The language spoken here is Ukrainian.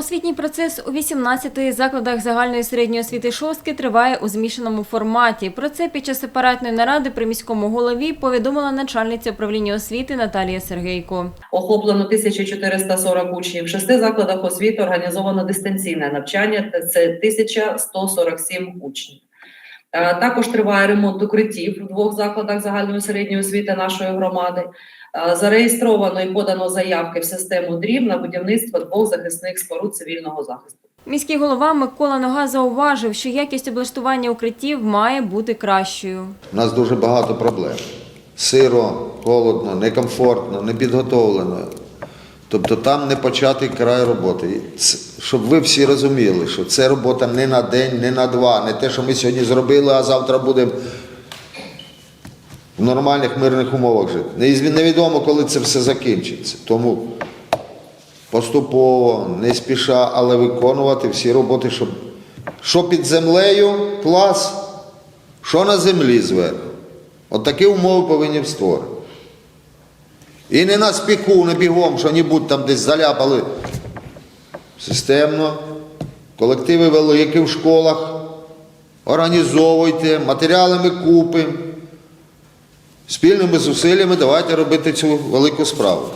Освітній процес у 18 закладах загальної середньої освіти шостки триває у змішаному форматі. Про це під час сепаратної наради при міському голові повідомила начальниця управління освіти Наталія Сергейко. Охоплено 1440 учнів. В шести закладах освіти організовано дистанційне навчання. Це 1147 учнів. Е, Також триває ремонт укриттів в двох закладах загальної середньої освіти нашої громади. Е, Зареєстровано і подано заявки в систему дріб на будівництво двох захисних споруд цивільного захисту. Міський голова Микола Нога зауважив, що якість облаштування укриттів має бути кращою. У нас дуже багато проблем. Сиро, холодно, некомфортно, непідготовлено. Тобто там не початий край роботи. Щоб ви всі розуміли, що це робота не на день, не на два, не те, що ми сьогодні зробили, а завтра будемо в нормальних мирних умовах жити. Невідомо, коли це все закінчиться. Тому поступово, не спіша, але виконувати всі роботи, щоб що під землею клас, що на землі зверху. От такі умови повинні створити. І не на спіку, не бігом, що небудь там десь заляпали. Системно. Колективи великі в школах. Організовуйте, матеріали ми купимо. Спільними зусиллями давайте робити цю велику справу.